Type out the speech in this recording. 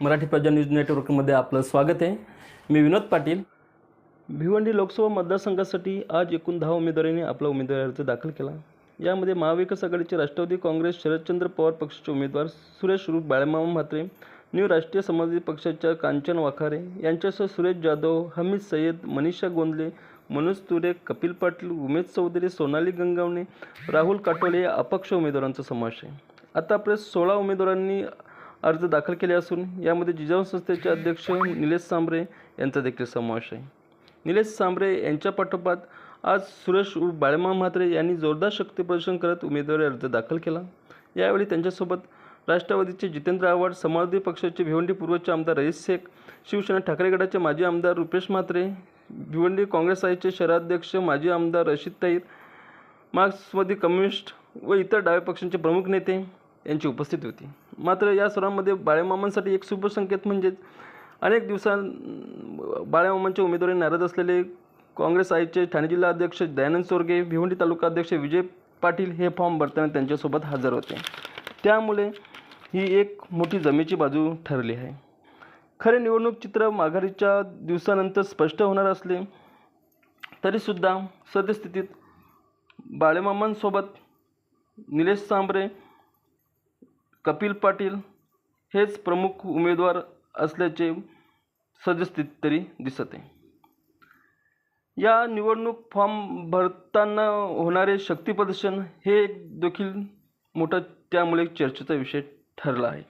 मराठी प्रजा न्यूज नेटवर्कमध्ये आपलं स्वागत आहे. मी विनोद पाटील. भिवंडी लोकसभा मतदारसंघासाठी आज एकूण दहा उमेदवारांनी आपला उमेदवारी अर्ज दाखल केला. यामध्ये महाविकास आघाडीचे राष्ट्रवादी काँग्रेस शरदचंद्र पवार पक्षाचे उमेदवार सुरेश रूप बाळमामा म्हात्रे न्यू राष्ट्रीय समाजवादी पक्षाच्या कांचन वाखारे यांच्यासह सुरेश जाधव हमीद सय्यद मनीषा गोंदले मनोज तुरे कपिल पाटील उमेश चौधरी सोनाली गंगावणे राहुल काटोले या अपक्ष उमेदवारांचा समावेश आहे. आतापर्यंत सोळा उमेदवारांनी अर्ज दाखल केले असून यामध्ये जिजाऊ संस्थेचे अध्यक्ष निलेश सांबरे यांचा देखील समावेश आहे. निलेश सांबरे यांच्या पाठोपाठ आज सुरेश उर्फ बाळमा म्हात्रे यांनी जोरदार शक्ती प्रदर्शन करत उमेदवारी अर्ज दाखल केला. यावेळी त्यांच्यासोबत राष्ट्रवादीचे जितेंद्र आव्हाड समाजवादी पक्षाचे भिवंडी पूर्वचे आमदार रईस शेख शिवसेना ठाकरे गटाचे माजी आमदार रुपेश म्हात्रे भिवंडी काँग्रेस आयचे शहराध्यक्ष माजी आमदार रशीद ताईर मार्क्सवादी कम्युनिस्ट व इतर डाव्या पक्षांचे प्रमुख नेते यांची उपस्थिती होती. मात्र या सर्वांमध्ये बाळेमामांसाठी एक शुभसंकेत म्हणजेच अनेक दिवसां बाळेमामांच्या उमेदवारी नाराज असलेले काँग्रेस आयचे ठाणे जिल्हा अध्यक्ष दयानंद सोरगे भिवंडी तालुका अध्यक्ष विजय पाटील हे फॉर्म भरताना त्यांच्यासोबत हजर होते. त्यामुळे ही एक मोठी जमेची बाजू ठरली आहे. खरे निवडणूक चित्र माघारीच्या दिवसानंतर स्पष्ट होणार असले तरीसुद्धा सद्यस्थितीत बाळेमामांसोबत निलेश सांबरे कपिल पाटील हेच प्रमुख उमेदवार असल्याचे सद्यस्थितीत तरी दिसत. आहे या निवडणूक फॉर्म भरताना होणारे शक्तीप्रदर्शन हे एक देखील मोठा त्यामुळे चर्चेचा विषय ठरला आहे.